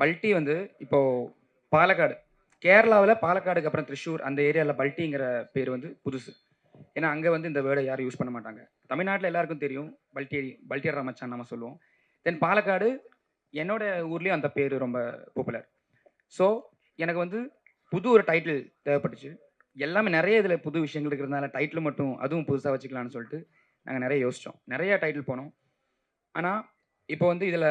பல்ட்டி வந்து இப்போ பாலக்காடு. கேரளாவில் பாலக்காடுக்கு அப்புறம் திருஷூர் அந்த ஏரியாவில் பல்ட்டிங்கிற பேர் வந்து புதுசு. ஏன்னா அங்கே வந்து இந்த வேர்டை யாரும் யூஸ் பண்ண மாட்டாங்க. தமிழ்நாட்டில் எல்லாருக்கும் தெரியும். பல்ட்டி பல்ட்டியர் மச்சான் நம்ம சொல்லுவோம். தென் பாலக்காடு என்னோட ஊர்லேயும் அந்த பேர் ரொம்ப பாப்புலர் ஸோ எனக்கு வந்து புது ஒரு டைட்டில் தேவைப்பட்டுச்சு. எல்லாமே நிறைய இதில் புது விஷயங்கள் இருக்கிறதுனால டைட்டில் மட்டும் அதுவும் புதுசாக வச்சுக்கலாம்னு சொல்லிட்டு நாங்கள் நிறைய யோசித்தோம் நிறைய டைட்டில் போனோம். ஆனால் இப்போ வந்து இதில்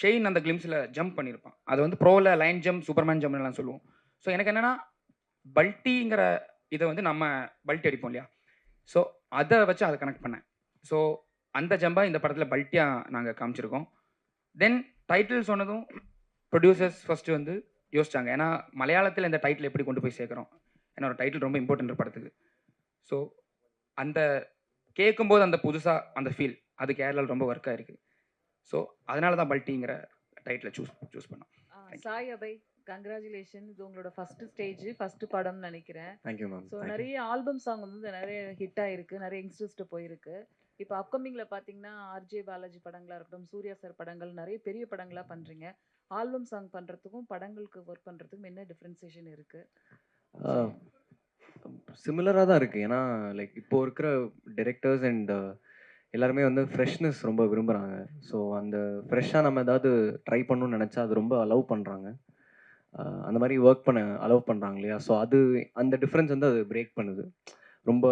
ஷெயின் அந்த கிளிம்ஸில் ஜம்ப் பண்ணியிருப்பான் அது வந்து ப்ரோவில் லைன் ஜம்ப் சூப்பர்மேன் ஜம்ப்லாம் சொல்லுவோம். ஸோ எனக்கு என்னென்னா பல்ட்டிங்கிற இதை வந்து நம்ம பல்ட்டி அடிப்போம் இல்லையா? ஸோ அதை வச்சு அதை கனெக்ட் பண்ணேன். ஸோ அந்த ஜம்பை இந்த படத்தில் பல்ட்டியாக நாங்கள் காமிச்சிருக்கோம். தென் டைட்டில் சொன்னதும் ப்ரொடியூசர்ஸ் ஃபஸ்ட்டு வந்து யோசிச்சாங்க. ஏன்னா மலையாளத்தில் இந்த டைட்டில் எப்படி கொண்டு போய் சேர்க்குறோம்? ஏன்னா ஒரு டைட்டில் ரொம்ப இம்பார்ட்டன்ட் படத்துக்கு. ஸோ அந்த கேட்கும்போது அந்த புதுசாக அந்த ஃபீல் அது கேரளாவில் ரொம்ப ஒர்க் ஆயிருக்கு ஸோ அதனால தான் பல்ட்டிங்கிற டைட்டிலை சூஸ் சூஸ் பண்ணோம். சாய் அபை கங்க்ராச்சுலேஷன் இது உங்களோட ஃபர்ஸ்ட் ஸ்டேஜ் ஃபர்ஸ்ட் படம்னு நினைக்கிறேன். தேங்க்யூ மேம் ஸோ நிறைய ஆல்பம் சாங் வந்து நிறைய ஹிட் ஆயிருக்கு. நிறைய யங்ஸ்டர்ஸ்ட்டு போயிருக்கு. இப்போ அப்கமிங்கில் பார்த்தீங்கன்னா ஆர்ஜே பாலாஜி படங்களாக இருக்கட்டும் சூர்யா சார் படங்கள் நிறைய பெரிய படங்களாக பண்ணுறீங்க ஆல்பம் சாங் பண்ணுறதுக்கும் படங்களுக்கு ஒர்க் பண்ணுறதுக்கும் என்ன டிஃப்ரென்சேஷன் இருக்குது சிமிலராக தான் இருக்குது ஏன்னா லைக் இப்போ இருக்கிற டிரெக்டர்ஸ் அண்ட் எல்லாருமே வந்து ஃப்ரெஷ்னஸ் ரொம்ப விரும்புகிறாங்க ஸோ அந்த ஃப்ரெஷ்ஷாக நம்ம ஏதாவது ட்ரை பண்ணணும்னு நினச்சா அது ரொம்ப அலோவ் பண்ணுறாங்க அந்த மாதிரி ஒர்க் பண்ண அலோவ் பண்ணுறாங்க இல்லையா? ஸோ அது அந்த டிஃப்ரென்ஸ் வந்து அது பிரேக் பண்ணுது. ரொம்ப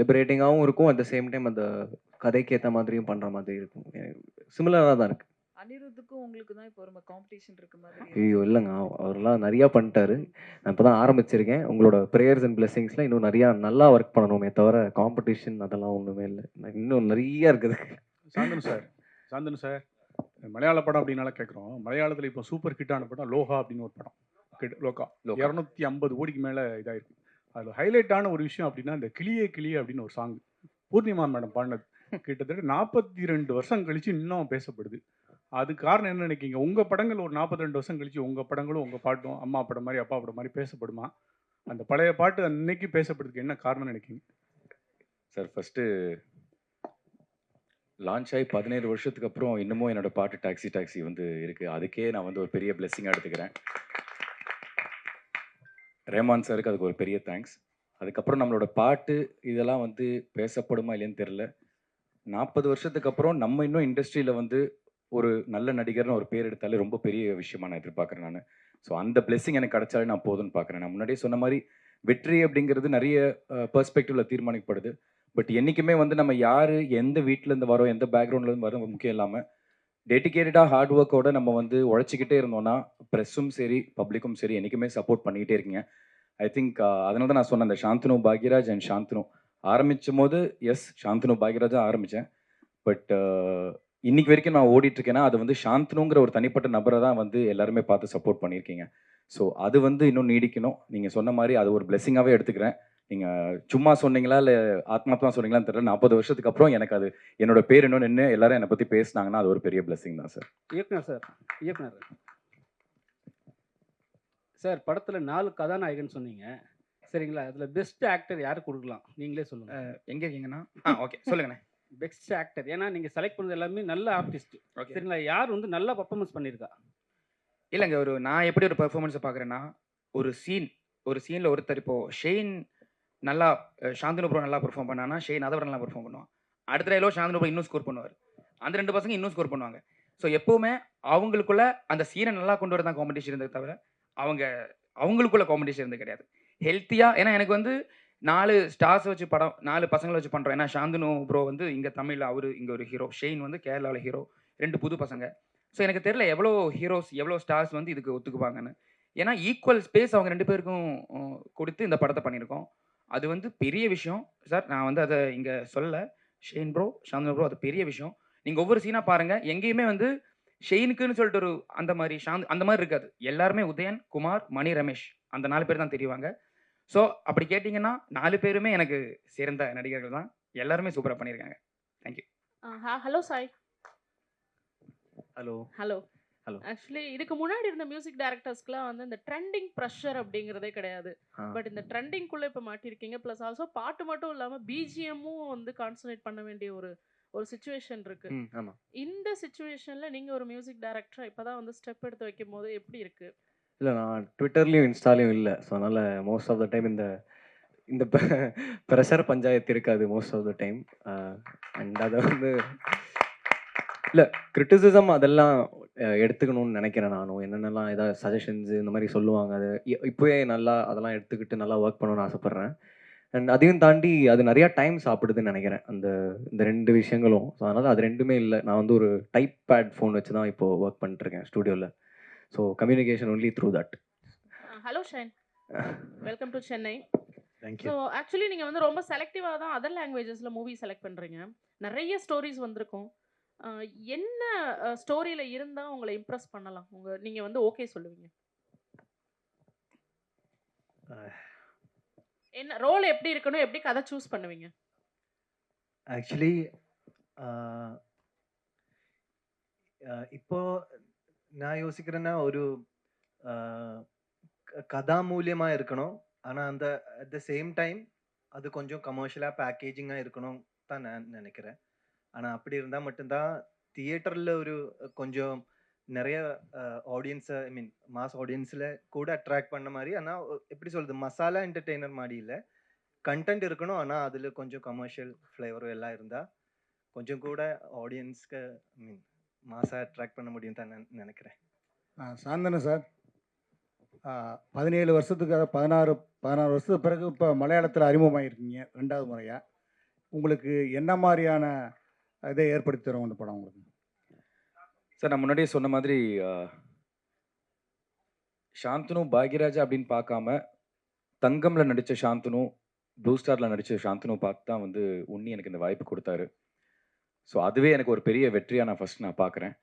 லிபரேட்டிங்காகவும் இருக்கும். அட் த சேம் டைம் அந்த கதைக்கு ஏற்ற மாதிரியும் பண்ணுற மாதிரி இருக்கும். சிமிலராக தான் இருக்குது அனிருத்துக்கும் உங்களுக்கு தான் இப்போ ரொம்ப காம்படிஷன் இருக்க மாதிரி. ஐயோ இல்லைங்க. அவ- அவரெல்லாம் நிறையா பண்ணிட்டாரு. நான் இப்போ தான் ஆரம்பிச்சிருக்கேன். உங்களோட ப்ரேயர்ஸ் அண்ட் பிளெஸிங்ஸ்லாம் இன்னும் நிறையா நல்லா ஒர்க் பண்ணணுமே தவிர காம்படிஷன் அதெல்லாம் ஒன்றுமே இல்லை. நான் இன்னும் நிறைய இருக்குது. சாந்தனு சார் சாந்தனு சார் மலையாள படம் அப்படின்னால கேட்குறோம் மலையாளத்தில் இப்போ சூப்பர் ஹிட்டான படம் லோகா அப்படின்னு ஒரு படம். கிட்- லோகா. லோகா. இரநூத்தி ஐம்பது கோடிக்கு மேலே இதாயிருக்கு. அதில் ஹைலைட்டான ஒரு விஷயம் அப்படின்னா இந்த கிளியே கிளியே அப்படின்னு ஒரு சாங் பூர்ணிமா மேடம் பாடினது. கிட்டத்தட்ட நாற்பத்தி ரெண்டு வருஷம் கழிச்சு இன்னும் பேசப்படுது. அது காரணம் என்ன நினைக்கிங்க உங்கள் படங்கள் ஒரு நாற்பத்தி ரெண்டு வருஷம் கழிச்சு உங்கள் படங்களும் உங்கள் பாட்டும் அம்மா படம் மாதிரி அப்பா படம் மாதிரி பேசப்படுமா? அந்த பழைய பாட்டு அன்னைக்கு பேசப்படுறதுக்கு என்ன காரணம் நினைக்கிங்க சார் ஃபஸ்ட்டு லான்ச் ஆகி பதினேழு வருஷத்துக்கு அப்புறம் இன்னமும் என்னோட பாட்டு டாக்ஸி டாக்ஸி வந்து இருக்குது அதுக்கே நான் வந்து ஒரு பெரிய பிளெஸ்ஸிங்காக எடுத்துக்கிறேன். ரேமான் சாருக்கு அதுக்கு ஒரு பெரிய தேங்க்ஸ் அதுக்கப்புறம் நம்மளோட பாட்டு இதெல்லாம் வந்து பேசப்படுமா இல்லைன்னு தெரில நாற்பது வருஷத்துக்கு அப்புறம் நம்ம இன்னும் இண்டஸ்ட்ரியில் வந்து ஒரு நல்ல நடிகர்னு ஒரு பேர் எடுத்தாலே ரொம்ப பெரிய விஷயமா நான் எதிர்பார்க்குறேன் நான். ஸோ அந்த blessing எனக்கு கிடைச்சாலே நான் போதும்னு பார்க்குறேன் நான் முன்னாடியே சொன்ன மாதிரி வெற்றி அப்படிங்கிறது நிறைய பெர்ஸ்பெக்டிவ்ல தீர்மானிக்கப்படுது. பட் என்றைக்குமே வந்து நம்ம யார் எந்த வீட்டிலேருந்து வரோம் எந்த பேக்ரவுண்ட்லேருந்து வரோம் முக்கியம் இல்லாமல் டெடிக்கேட்டடாக ஹார்ட் ஒர்க்கோட நம்ம வந்து உழைச்சிக்கிட்டே இருந்தோம்னா ப்ரெஸ்ஸும் சரி பப்ளிக்கும் சரி என்றைக்குமே சப்போர்ட் பண்ணிக்கிட்டே இருக்கீங்க. ஐ திங்க் அதனால தான் நான் சொன்னேன் அந்த சாந்தனு பாக்யராஜ் அண்ட் சாந்தனு. ஆரம்பிச்சும் போது எஸ் சாந்தனு பாக்யராஜாக ஆரம்பித்தேன் பட் இன்னைக்கு வரைக்கும் நான் ஓடிட்டு இருக்கேன்னா அது வந்து சாந்தனுங்கிற ஒரு தனிப்பட்ட நபரை தான் வந்து எல்லாருமே பார்த்து சப்போர்ட் பண்ணியிருக்கீங்க. ஸோ அது வந்து இன்னும் நீடிக்கணும். நீங்கள் சொன்ன மாதிரி அது ஒரு பிளெஸிங்காகவே எடுத்துக்கிறேன். நீங்கள் சும்மா சொன்னீங்களா? இல்லை ஆத்மாத்மா சொன்னீங்களான்னு தெரியல. நாற்பது வருஷத்துக்கு அப்புறம் எனக்கு அது என்னோட பேர் இன்னும் நின்று எல்லாரும் என்னை பற்றி பேசுனாங்கன்னா அது ஒரு பெரிய blessing தான் சார் இயக்குனர் சார் இயக்குனர். சார் படத்தில் நாலு கதாநாயகன் சொன்னீங்க. சரிங்களா? அதில் பெஸ்ட் ஆக்டர் யாருக்கு கொடுக்கலாம்? நீங்களே சொல்லுங்க. எங்கே இருக்கீங்கன்னா? ஆ ஓகே சொல்லுங்கண்ணே. பெஸ்ட் ஆக்டர் ஏன்னா நீங்கள் செலக்ட் பண்ணது எல்லாமே நல்ல ஆர்டிஸ்ட் ஓகே சரிங்களா? யார் வந்து நல்லா பர்ஃபார்மன்ஸ் பண்ணியிருக்கா? இல்லைங்க ஒரு நான் எப்படி ஒரு பெர்ஃபார்மன்ஸை பார்க்குறேன்னா ஒரு சீன் ஒரு சீனில் ஒருத்தர் இப்போ ஷெயின் நல்லா சாந்தனு ப்ரோ நல்லா பெர்ஃபார்ம் பண்ணானா ஷெயின் அதை விட நல்லா பெர்ஃபார்ம் பண்ணுவான். அடுத்த டைலோ சாந்தனு ப்ரோ இன்னும் ஸ்கோர் பண்ணுவார். அந்த ரெண்டு பசங்க இன்னும் ஸ்கோர் பண்ணுவாங்க. ஸோ எப்போவுமே அவங்களுக்குள்ள அந்த சீனை நல்லா கொண்டு வர தான் காம்படிஷன் இருந்தது தவிர அவங்க அவங்களுக்குள்ள காம்படிஷன் இருந்தது கிடையாது. ஹெல்த்தியாக ஏன்னா எனக்கு வந்து நாலு ஸ்டார்ஸ் வச்சு படம் நாலு பசங்களை வச்சு பண்ணுறோம் ஏன்னா சாந்தனு ப்ரோ வந்து இங்கே தமிழில் அவர் இங்கே ஒரு ஹீரோ ஷெயின் வந்து கேரளாவில் ஹீரோ ரெண்டு புது பசங்க. ஸோ எனக்கு தெரியல எவ்வளோ ஹீரோஸ் எவ்வளோ ஸ்டார்ஸ் வந்து இதுக்கு ஒத்துக்குவாங்கன்னு. ஏன்னா ஈக்குவல் ஸ்பேஸ் அவங்க ரெண்டு பேருக்கும் கொடுத்து இந்த படத்தை பண்ணியிருக்கோம். அது வந்து பெரிய விஷயம். சார் நான் வந்து அதை இங்கே சொல்ல ஷெயின் ப்ரோ சாந்தனு ப்ரோ அது பெரிய விஷயம். நீங்கள் ஒவ்வொரு சீனாக பாருங்கள் எங்கேயுமே வந்து ஷெயினுக்குன்னு சொல்லிட்டு ஒரு அந்த மாதிரி ஷாந்த் அந்த மாதிரி இருக்காது. எல்லாருமே உதயன் குமார் மணி ரமேஷ். அந்த நாலு பேர் தான் தெரிவாங்க. ஸோ அப்படி கேட்டிங்கன்னா நாலு பேருமே எனக்கு சிறந்த நடிகர்கள் தான். எல்லாருமே சூப்பராக பண்ணியிருக்காங்க. Hello Sai hello hello Hello. Actually இதுக்கு முன்னாடி இருந்த மியூசிக் டைரக்டர்ஸ்க்குலாம் வந்து இந்த ட்ரெண்டிங் ப்ரெஷர் அப்படிங்கிறதே கிடையாது. பட் இந்த ட்ரெண்டிங்குள்ளே இப்போ மாட்டிருக்கீங்க ப்ளஸ் ஆல்சோ பாட்டு மட்டும் இல்லாமல் பிஜிஎம்மும் வந்து கான்சன்ட்ரேட் பண்ண வேண்டிய ஒரு ஒரு சுச்சுவேஷன் இருக்கு. இந்த சுச்சுவேஷன்ல நீங்க ஒரு மியூசிக் டைரக்டரா இப்பதான் வந்து ஸ்டெப் எடுத்து வைக்கும் போது எப்படி இருக்கு? இல்லை நான் ட்விட்டர்லேயும் இன்ஸ்டாலையும் இல்லை. ஸோ அதனால் மோஸ்ட் ஆஃப் த டைம் இந்த இந்த ப்ரெஷர் பஞ்சாயத்து இருக்காது most of the time and அதை வந்து இல்லை கிரிட்டிசிசம் அதெல்லாம் எடுத்துக்கணும்னு நினைக்கிறேன் நானும். என்னென்னலாம் ஏதாவது சஜஷன்ஸ் இந்த மாதிரி சொல்லுவாங்க அது இப்போயே நல்லா அதெல்லாம் எடுத்துக்கிட்டு நல்லா ஒர்க் பண்ணணும்னு ஆசைப்பட்றேன். அண்ட் அதையும் தாண்டி அது நிறையா டைம் சாப்பிடுதுன்னு நினைக்கிறேன் அந்த இந்த ரெண்டு விஷயங்களும். ஸோ அதனால் அது ரெண்டுமே இல்லை. நான் வந்து ஒரு டைப் பேட் ஃபோன் வச்சு தான் இப்போது ஒர்க் பண்ணிட்டுருக்கேன் ஸ்டூடியோவில் so communication only through that hello Shine welcome to Chennai so actually நீங்கள் வந்து ரொம்ப செலக்டிவாக தான் அதர் லாங்குவேஜஸில் மூவி செலக்ட் பண்ணுறீங்க நிறைய ஸ்டோரிஸ் வந்திருக்கும். என்ன ஸ்டோரியில் இருந்தால் உங்களை இம்ப்ரெஸ் பண்ணலாம்? உங்கள் நீங்கள் வந்து ஓகே சொல்லுவீங்க. என்ன ரோல் எப்படி இருக்கணும்? எப்படி கதை சூஸ் பண்ணுவீங்க? ஆக்சுவலி இப்போ நான் யோசிக்கிறேன்னா ஒரு ஆஹ், க- இருக்கணும். ஆனால் அந்த அட் த சேம் டைம் அது கொஞ்சம் கமர்ஷியலாக பேக்கேஜிங்காக இருக்கணும் தான் நான் நினைக்கிறேன். ஆனால் அப்படி இருந்தால் மட்டும்தான் தியேட்டரில் ஒரு கொஞ்சம் நிறைய ஆடியன்ஸை ஐ மீன் மாஸ் ஆடியன்ஸில் கூட அட்ராக்ட் பண்ண மாதிரி ஆனால் எப்படி சொல்கிறது மசாலா என்டர்டெய்னர் மாதிரி இல்லை. கண்டென்ட் இருக்கணும் ஆனால் அதில் கொஞ்சம் கமர்ஷியல் ஃப்ளேவரும் எல்லாம் இருந்தால் கொஞ்சம் கூட ஆடியன்ஸ்க்கு ஐ மீன் மாசாக அட்ராக்ட் பண்ண முடியும் தான் நான் நினைக்கிறேன். ஆ, சாந்தனு சார். பதினேழு வருஷத்துக்கு அதாவது பதினாறு பதினாறு வருஷத்துக்கு பிறகு இப்போ மலையாளத்தில் அறிமுகமாயிருக்கீங்க ரெண்டாவது முறையாக உங்களுக்கு என்ன மாதிரியான இதை ஏற்படுத்தி தரும் இந்த படம் உங்களுக்கு? சார் நான் முன்னாடியே சொன்ன மாதிரி சாந்தனு பாக்யராஜா அப்படின்னு பார்க்காம தங்கம்ல நடித்த சாந்தனு ப்ளூ ஸ்டாரில் நடித்த சாந்தனு பார்த்து தான் வந்து உன்னி எனக்கு இந்த வாய்ப்பு கொடுத்தாரு. ஸோ அதுவே எனக்கு ஒரு பெரிய வெற்றியாக நான் ஃபர்ஸ்ட் நான் பார்க்குறேன்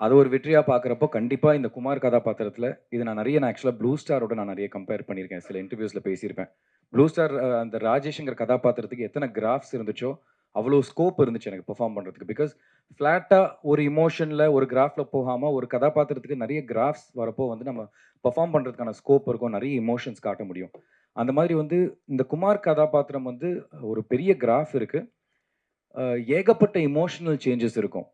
அது ஒரு வெற்றியாக பார்க்குறப்போ கண்டிப்பாக இந்த குமார் கதாபாத்திரத்தில் இது நான் நிறைய நான் ஆக்சுவலாக ப்ளூ ஸ்டாரோட நான் நிறைய கம்பேர் பண்ணியிருக்கேன். சில இன்டர்வியூஸில் பேசியிருப்பேன். ப்ளூ ஸ்டார் அந்த ராஜேஷ்ங்கிற கதாபாத்திரத்துக்கு எத்தனை கிராஃப்ஸ் இருந்துச்சோ அவ்வளோ ஸ்கோப் இருந்துச்சு எனக்கு பெர்ஃபார்ம் பண்ணுறதுக்கு பிகாஸ் ஃப்ளாட்டாக ஒரு இமோஷனில் ஒரு கிராஃபில் போகாமல் ஒரு கதாபாத்திரத்துக்கு நிறைய கிராஃப்ஸ் வரப்போ வந்து நம்ம பெர்ஃபார்ம் பண்ணுறதுக்கான ஸ்கோப் இருக்கும் நிறைய இமோஷன்ஸ் காட்ட முடியும். அந்த மாதிரி வந்து இந்த குமார் கதாபாத்திரம் வந்து ஒரு பெரிய கிராஃப் இருக்குது ஏகப்பட்ட இமோஷனல் சேஞ்சஸ் இருக்கும்.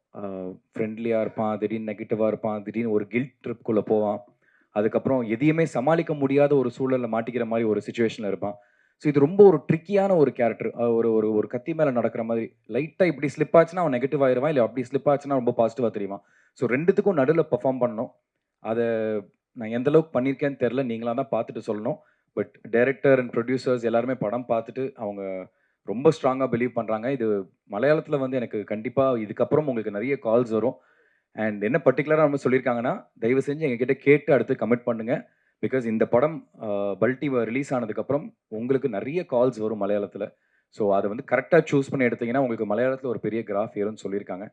ஃப்ரெண்ட்லியாக இருப்பான் திடீர்னு நெகட்டிவாக இருப்பான் திடீர்னு ஒரு கில்ட் ட்ரிப்குள்ளே போவான். அதுக்கப்புறம் எதையுமே சமாளிக்க முடியாத ஒரு சூழலில் மாட்டிக்கிற மாதிரி ஒரு சுச்சுவேஷனில் இருப்பான். ஸோ இது ரொம்ப ஒரு ட்ரிக்கியான ஒரு கேரக்டர் ஒரு ஒரு ஒரு கத்தி மேலே நடக்கிற மாதிரி. லைட்டாக இப்படி ஸ்லிப் ஆச்சுன்னா அவன் நெகட்டிவ் ஆயிடுவான் இல்லை அப்படி ஸ்லிப் ஆச்சுன்னா ரொம்ப பாசிட்டிவாக தெரியுமா ஸோ ரெண்டுத்துக்கும் நடுவில் பெர்ஃபார்ம் பண்ணணும். அதை நான் எந்த அளவுக்கு பண்ணியிருக்கேன்னு தெரில நீங்களாக தான் பார்த்துட்டு சொல்லணும். பட் டைரக்டர் அண்ட் ப்ரொடியூசர்ஸ் எல்லாருமே படம் பார்த்துட்டு அவங்க ரொம்ப ஸ்ட்ராங்காக பிலீவ் பண்ணுறாங்க இது மலையாளத்தில் வந்து எனக்கு கண்டிப்பாக இதுக்கப்புறம் உங்களுக்கு நிறைய கால்ஸ் வரும். அண்ட் என்ன பர்டிகுலராக நம்ம சொல்லியிருக்காங்கன்னா தயவு செஞ்சு எங்ககிட்ட கேட்டு அடுத்து கமிட் பண்ணுங்கள் பிகாஸ் இந்த படம் பல்டி ரிலீஸ் ஆனதுக்கப்புறம் உங்களுக்கு நிறைய கால்ஸ் வரும் மலையாளத்தில். ஸோ அதை வந்து கரெக்டாக சூஸ் பண்ணி எடுத்தீங்கன்னா உங்களுக்கு மலையாளத்தில் ஒரு பெரிய கிராஃப் ஏறும்னு சொல்லியிருக்காங்க.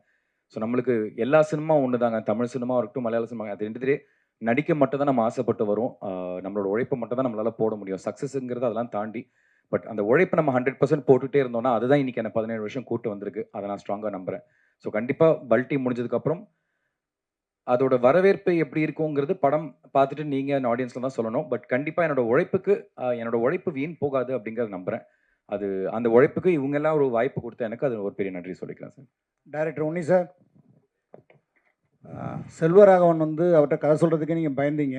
ஸோ நம்மளுக்கு எல்லா சினிமா ஒன்று தாங்க தமிழ் சினிமா இருக்கட்டும் மலையாள சினிமா அது ரெண்டுத்திலே நடிக்க மட்டும் தான் நம்ம ஆசைப்பட்டு வரும். நம்மளோட உழைப்பை மட்டும் தான் நம்மளால் போட முடியும். சக்ஸஸுங்கிறது அதெல்லாம் தாண்டி பட் அந்த உழைப்பை நம்ம ஹண்ட்ரட் பர்சன்ட் போட்டுகிட்டே இருந்தோம்னா அதுதான் இன்னைக்கு என்ன பதினேழு வருஷம் கூட்டு வந்திருக்கு. அதை நான் ஸ்ட்ராங்காக நம்புறேன். ஸோ கண்டிப்பாக பல்டி முடிஞ்சதுக்கப்புறம் அதோட வரவேற்பு எப்படி இருக்குங்கிறது படம் பார்த்துட்டு நீங்கள் ஆடியன்ஸில் தான் சொல்லணும். பட் கண்டிப்பாக என்னோட உழைப்புக்கு ஆஹ் என்னோட உழைப்பு வீண் போகாது அப்படிங்கிறத நம்புறேன். அது அந்த உழைப்புக்கு இவங்க எல்லாம் ஒரு வாய்ப்பு கொடுத்த எனக்கு அது ஒரு பெரிய நன்றி சொல்லிக்கிறேன் sir. Director Unni sir Selvaraghavan வந்து அவர்கிட்ட கதை சொல்கிறதுக்கே நீங்கள் பயந்தீங்க.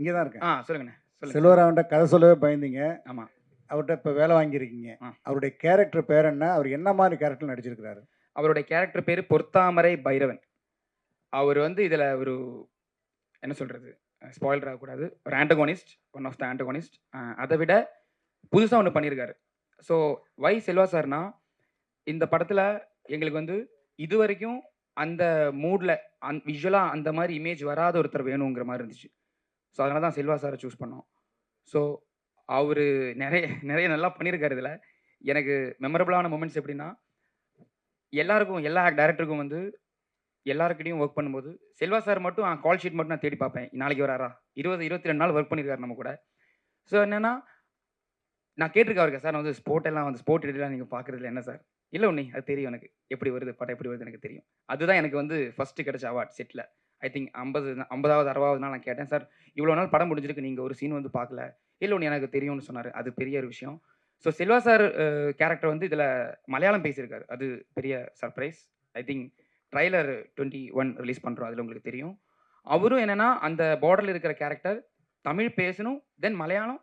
இங்கே தான் இருக்கேன். ஆ சொல்லுங்கண்ணே. சொல்லுங்க செல்வராகவன்கிட்ட கதை சொல்லவே பயந்தீங்க. ஆமாம் அவர்கிட்ட இப்போ வேலை வாங்கியிருக்கீங்க. ஆ. அவருடைய கேரக்டர் பேர் என்ன? அவர் என்ன மாதிரி கேரக்டர் நடிச்சிருக்கிறாரு? அவருடைய கேரக்டர் பேர் பொருத்தாமரை பைரவன். அவர் வந்து இதில் ஒரு என்ன சொல்கிறது ஸ்பாயிலர் ஆகக்கூடாது. ஒரு antagonist one of the antagonist அதை விட புதுசாக ஒன்று பண்ணியிருக்காரு. ஸோ வை செல்வா சார்னா இந்த படத்தில் எங்களுக்கு வந்து இது வரைக்கும் அந்த மூடில் அந் விஷுவலாக அந்த மாதிரி இமேஜ் வராத ஒருத்தர் வேணுங்கிற மாதிரி இருந்துச்சு. ஸோ அதனால தான் செல்வா சாரை சூஸ் பண்ணோம். ஸோ அவர் நிறைய நிறைய நல்லா பண்ணியிருக்காரு இதில். எனக்கு மெமரபுளான மூமெண்ட்ஸ் எப்படின்னா எல்லாருக்கும் எல்லா டேரக்டருக்கும் வந்து எல்லாருக்கிட்டையும் ஒர்க் பண்ணும்போது செல்வா சார் மட்டும் கால் ஷீட் மட்டும் நான் தேடி பார்ப்பேன். நாளைக்கு வராரா? இருபது இருபத்தி ரெண்டு நாள் ஒர்க் பண்ணியிருக்காரு நம்ம கூட. ஸோ என்னென்னா நான் கேட்டிருக்கேன் அவருக்கு சார் நான் வந்து ஸ்போர்ட் எல்லாம் வந்து ஸ்போர்ட் எல்லாம் நீங்கள் பார்க்குறதுல என்ன சார்? இல்லை உன்னி அது தெரியும் எனக்கு. எப்படி வருது படம் எப்படி வருது எனக்கு தெரியும். அதுதான் எனக்கு வந்து ஃபஸ்ட்டு கிடைச்ச அவார்ட் செட்டில் ஐ திங்க் ஐம்பது ஐம்பதாவது அறுபதாவது நாள் நான் கேட்டேன் சார் இவ்வளோ நாள் படம் முடிஞ்சிருக்கு நீங்கள் ஒரு சீன் வந்து பார்க்கல. இல்லை ஒன்று எனக்கு தெரியும்னு சொன்னார். அது பெரிய ஒரு விஷயம். ஸோ செல்வா சார் கேரக்டர் வந்து இதில் மலையாளம் பேசியிருக்காரு. அது பெரிய surprise I think trailer twenty one release பண்ணுறோம் அதில் உங்களுக்கு தெரியும். அவரும் என்னென்னா அந்த பார்டரில் இருக்கிற கேரக்டர் தமிழ் பேசணும் தென் மலையாளம்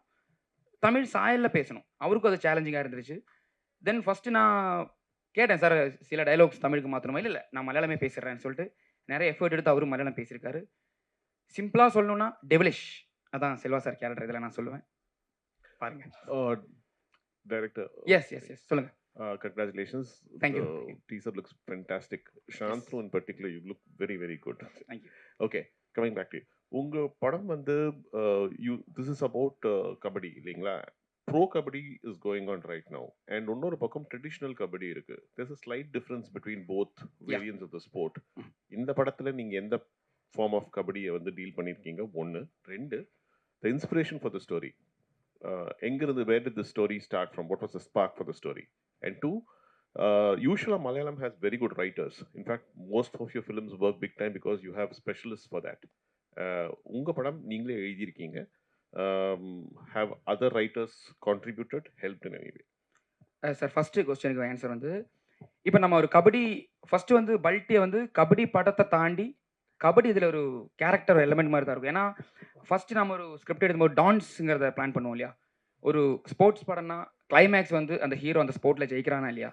தமிழ் சாயலில் பேசணும். அவருக்கும் அது சேலஞ்சிங்காக இருந்துச்சு தென் ஃபஸ்ட்டு நான் கேட்டேன் சார் சில டைலாக்ஸ் தமிழுக்கு மாற்றணுமா இல்லை இல்லை நான் மலையாளமே பேசுகிறேன்னு சொல்லிட்டு. நிறைய எஃபர்ட் எடுத்து அவரும் மலையாளம் பேசியிருக்காரு. சிம்பிளாக சொல்லணும்னா டெவலிஷ் அதான் செல்வா சார் கேரக்டர் இதில் நான் சொல்லுவேன் பாருங்க டைரக்டர் எஸ் எஸ் எஸ் சொல்லுங்க Uh, congratulations. Thank you. The teaser looks fantastic. Shantru in particular, you look very, very good. Thank you. Okay, coming back to you. உங்க படம் வந்து you this is about kabaddi இல்லைங்களா bro kabaddi is going on right now and இன்னொரு பக்கம் traditional kabaddi இருக்கு there's a slight difference between both variants of the sport இந்த படத்துல நீங்க எந்த ஃபார்ம் ஆஃப் கபடியை வந்து டீல் பண்ணியிருக்கீங்க ஒன்று ரெண்டு the inspiration for the story எங்கிருந்து where did the story start from what was the spark for the story and two யூஸ்வலாக Malayalam has very good writers in fact most of your films work big time because you have specialist for that உங்கள் படம் நீங்களே எழுதியிருக்கீங்க have other writers contributed help in any way sir first கொஸ்டினுக்கு answer வந்து இப்போ நம்ம ஒரு kabaddi first வந்து பல்ட்டியை வந்து கபடி படத்தை தாண்டி கபடி இதில் ஒரு கேரக்டர் எலமெண்ட் மாதிரி தான் இருக்கும் ஏன்னா ஃபர்ஸ்ட் நம்ம ஒரு ஸ்கிரிப்ட் எடுக்கும்போது டான்ஸுங்கிறத பிளான் பண்ணுவோம் இல்லையா? ஒரு ஸ்போர்ட்ஸ் படம்னா கிளைமேக்ஸ் வந்து அந்த ஹீரோ அந்த ஸ்போர்ட்டில் ஜெயிக்கிறானா இல்லையா?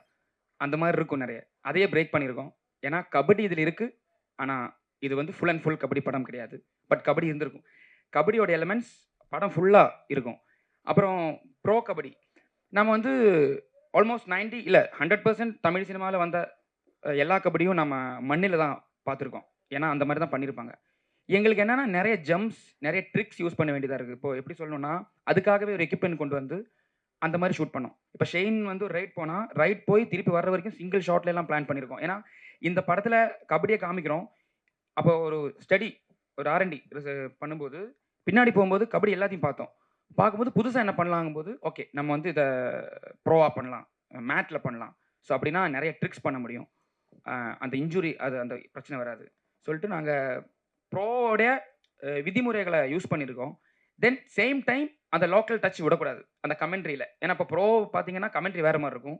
அந்த மாதிரி இருக்கும் நிறைய. அதையே பிரேக் பண்ணியிருக்கோம் ஏன்னா கபடி இதில் இருக்குது ஆனால் இது வந்து ஃபுல் அண்ட் ஃபுல் கபடி படம் கிடையாது. பட் கபடி இருந்திருக்கும். கபடியோட எலமெண்ட்ஸ் படம் ஃபுல்லாக இருக்கும். அப்புறம் ப்ரோ கபடி. நம்ம வந்து ஆல்மோஸ்ட் 90 இல்லை ஹண்ட்ரட் பர்சன்ட் தமிழ் சினிமாவில் வந்த எல்லா கபடியும் நம்ம மண்ணில் தான் பார்த்துருக்கோம். ஏன்னா அந்த மாதிரி தான் பண்ணியிருப்பாங்க எங்களுக்கு என்னென்னா நிறைய ஜம்ப்ஸ் நிறைய ட்ரிக்ஸ் யூஸ் பண்ண வேண்டியதாக இருக்குது இப்போ எப்படி சொல்லணும்னா அதுக்காகவே ஒரு எக்யூப்மெண்ட் கொண்டு வந்து அந்த மாதிரி ஷூட் பண்ணோம். இப்போ ஷெயின் வந்து ரைட் போனால் ரைட் போய் திருப்பி வர்ற வரைக்கும் சிங்கிள் ஷாட்ல எல்லாம் பிளான் பண்ணியிருக்கோம் ஏன்னா இந்த படத்தில் கபடியை காமிக்கிறோம். அப்போ ஒரு ஸ்டடி ஒரு ஆர்என்டி பண்ணும்போது பின்னாடி போகும்போது கபடி எல்லாத்தையும் பார்த்தோம். பார்க்கும்போது புதுசாக என்ன பண்ணலாங்கும்போது ஓகே நம்ம வந்து இதை ப்ரோவாக பண்ணலாம். மேட்டில் பண்ணலாம். ஸோ அப்படின்னா நிறைய ட்ரிக்ஸ் பண்ண முடியும். அந்த இன்ஜுரி அது அந்த பிரச்சனை வராது. சொல்லிட்டு நாங்கள் ப்ரோவோடைய விதிமுறைகளை யூஸ் பண்ணியிருக்கோம். தென் சேம் டைம் அந்த லோக்கல் டச் விடக்கூடாது. அந்த கமெண்ட்ரியில் ஏன்னா இப்போ ப்ரோ பார்த்தீங்கன்னா கமெண்ட்ரி வேறு மாதிரி இருக்கும்.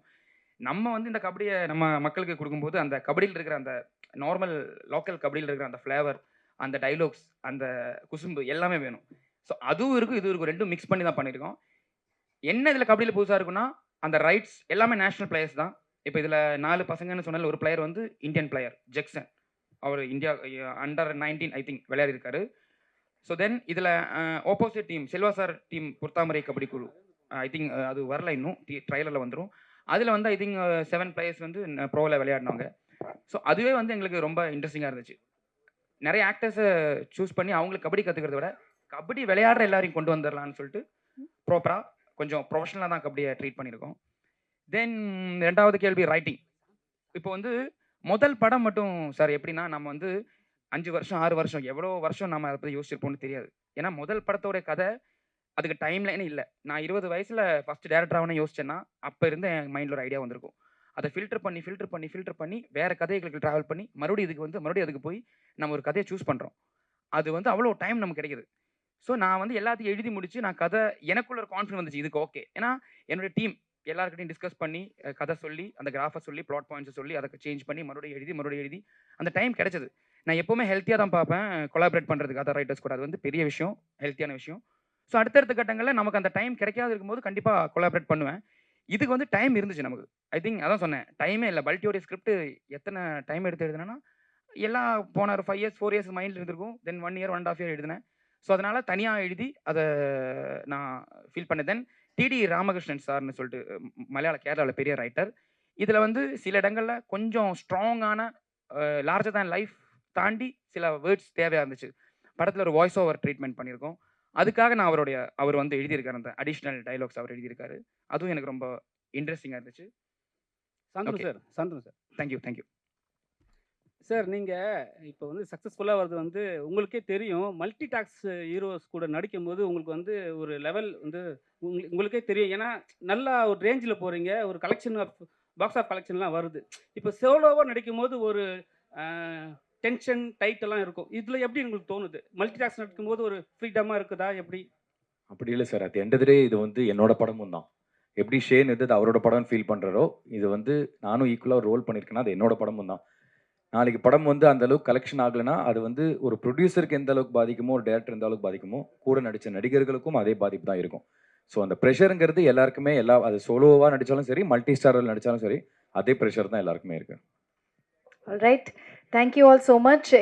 நம்ம வந்து இந்த கபடியை நம்ம மக்களுக்கு கொடுக்கும்போது அந்த கபடியில் இருக்கிற அந்த நார்மல் லோக்கல் கபடியில் இருக்கிற அந்த ஃப்ளேவர் அந்த டைலாக்ஸ் அந்த குசும்பு எல்லாமே வேணும். ஸோ அதுவும் இருக்கும் இதுவும் இருக்கும். ரெண்டும் மிக்ஸ் பண்ணி தான் பண்ணியிருக்கோம். என்ன இதில் கபடியில் புதுசாக இருக்குன்னா அந்த ரைட்ஸ் எல்லாமே நேஷனல் பிளேயர்ஸ் தான். இப்போ இதில் நாலு பசங்கன்னு சொன்னால ஒரு பிளேயர் வந்து Indian player Jackson our India under nineteen I think விளையாடிருக்காரு. So then இதில் opposite team Selva sir team பொறுத்தாமரை kabaddi குழு. ஐ திங்க் அது வரல இன்னும். ட்ரைலரில் வந்துடும் அதில் வந்து ஐ திங்க் செவன் பிளேயர்ஸ் வந்து ப்ரோவில் விளையாடினாங்க. ஸோ அதுவே வந்து எங்களுக்கு ரொம்ப இன்ட்ரெஸ்டிங்காக இருந்துச்சு. நிறைய ஆக்டர்ஸை சூஸ் பண்ணி அவங்களுக்கு கபடி கற்றுக்கிறத விட கபடி விளையாடுற எல்லாரையும் கொண்டு வந்துடலான்னு சொல்லிட்டு ப்ராப்பராக கொஞ்சம் ப்ரொஃபஷனலாக தான் கபடியை ட்ரீட் பண்ணியிருக்கோம். தென் ரெண்டாவது கேள்வி ரைட்டிங் இப்போ வந்து முதல் படம் மட்டும் சார் எப்படின்னா நம்ம வந்து அஞ்சு வருஷம் ஆறு வருஷம் எவ்வளோ வருஷம் நம்ம அதை பற்றி யோசிச்சிருப்போம்னு தெரியாது. ஏன்னா முதல் படத்தோடைய கதை அதுக்கு டைம் லைனே இல்லை. நான் இருபது வயசில் ஃபஸ்ட்டு டேரக்டர் யோசிச்சேன்னா அப்போ இருந்து என் மைண்டில் ஒரு ஐடியா வந்திருக்கும். அதை ஃபில்டர் பண்ணி ஃபில்டர் பண்ணி ஃபில்டர் பண்ணி வேறு கதைகளுக்கு ட்ராவல் பண்ணி மறுபடியும் இதுக்கு வந்து மறுபடியும் அதுக்கு போய் நம்ம ஒரு கதையை சூஸ் பண்ணுறோம் அது வந்து அவ்வளோ டைம் நமக்கு கிடைக்குது. ஸோ நான் வந்து எல்லாத்தையும் எழுதி முடிச்சு நான் கதை எனக்குள்ள ஒரு கான்ஃபிடன்ஸ் வந்துச்சு இதுக்கு ஓகே ஏன்னா என்னோட டீம் எல்லாருக்கிட்டையும் டிஸ்கஸ் பண்ணி கதை சொல்லி அந்த கிராஃபை சொல்லி ப்ளாட் பாயிண்ட்ஸை சொல்லி அதை சேஞ்ச் பண்ணி மறுபடியும் எழுதி மறுபடியும் எழுதி அந்த டைம் கிடைச்சது. நான் எப்போவுமே ஹெல்த்தியாக தான் பார்ப்பேன் கொலாபரேட் பண்ணுறதுக்கு அதர் ரைட்டர்ஸ் கூட. அது வந்து பெரிய விஷயம் ஹெல்த்தியான விஷயம். ஸோ அடுத்தடுத்த கட்டங்களில் நமக்கு அந்த டைம் கிடைக்காது இருக்கும்போது கண்டிப்பாக கொலாபரேட் பண்ணுவேன். இதுக்கு வந்து டைம் இருந்துச்சு நமக்கு. ஐ திங்க் அதான் சொன்னேன் டைமே இல்லை. பல்ட்டியோடைய ஸ்கிரிப்ட் எத்தனை டைம் எடுத்து எழுதுனேன்னா எல்லாம் போன ஒரு ஃபைவ் இயர்ஸ் ஃபோர் இயர்ஸ் மைண்டில் இருந்திருக்கும். Then one year one and half year எழுதினேன். ஸோ அதனால் தனியாக எழுதி அதை நான் ஃபீல் பண்ணேன். தென் டிடி ராமகிருஷ்ணன் சார்னு சொல்லிட்டு மலையாள கேரளாவில் பெரிய ரைட்டர் இதில் வந்து சில இடங்களில் கொஞ்சம் ஸ்ட்ராங்கான லார்ஜர் தேன் லைஃப் தாண்டி சில வேர்ட்ஸ் தேவையாக இருந்துச்சு. படத்தில் ஒரு வாய்ஸ் ஓவர் ட்ரீட்மெண்ட் பண்ணியிருக்கோம். அதுக்காக நான் அவருடைய அவர் வந்து எழுதியிருக்காரு அந்த அடிஷ்னல் டைலாக்ஸ் அவர் எழுதியிருக்காரு. அதுவும் எனக்கு ரொம்ப இன்ட்ரெஸ்டிங்காக இருந்துச்சு. Sir sir. Thank you thank you sir நீங்கள் இப்போ வந்து சக்ஸஸ்ஃபுல்லாக வர்றது வந்து உங்களுக்கே தெரியும். மல்டி டாக்ஸ் ஹீரோஸ் கூட நடிக்கும்போது உங்களுக்கு வந்து ஒரு லெவல் வந்து உங்களுக்கு- உங்களுக்கே தெரியும். ஏன்னா நல்லா ஒரு ரேஞ்சில் போகிறீங்க ஒரு கலெக்ஷன் ஆஃப் பாக்ஸ் ஆஃப் கலெக்ஷன்லாம் வருது. இப்போ சோலோவாக நடிக்கும்போது ஒரு டென்ஷன் டைட் எல்லாம் இருக்கும். இதில் எப்படி உங்களுக்கு தோணுது? மல்டி டாக்ஸ் நடிக்கும்போது ஒரு ஃப்ரீடமாக இருக்குதா? எப்படி? அப்படி இல்லை சார். அது எண்டது டே இது வந்து என்னோட படமும் தான். எப்படி ஷேன் இருந்தது அவரோட படம்னு ஃபீல் பண்ணுறாரோ இது வந்து நானும் ஈக்குவலாக ரோல் பண்ணியிருக்கேன்னா அது என்னோட படமும் தான். நாளைக்கு படம் வந்து அந்த அளவுக்கு கலெக்ஷன் ஆகலைன்னா அது வந்து ஒரு ப்ரொடியூசருக்கு எந்த அளவுக்கு பாதிக்குமோ ஒரு டேரக்டர் எந்த அளவுக்கு பாதிக்குமோ கூட நடித்த நடிகர்களுக்கும் அதே பாதிப்பு தான் இருக்கும். ஸோ அந்த ப்ரெஷருங்கிறது எல்லாருக்குமே எல்லா அது சோலோவாக நடித்தாலும் சரி மல்டி ஸ்டாரில் நடித்தாலும் சரி அதே ப்ரெஷர் தான் எல்லாருக்குமே இருக்குது right thank you all so much.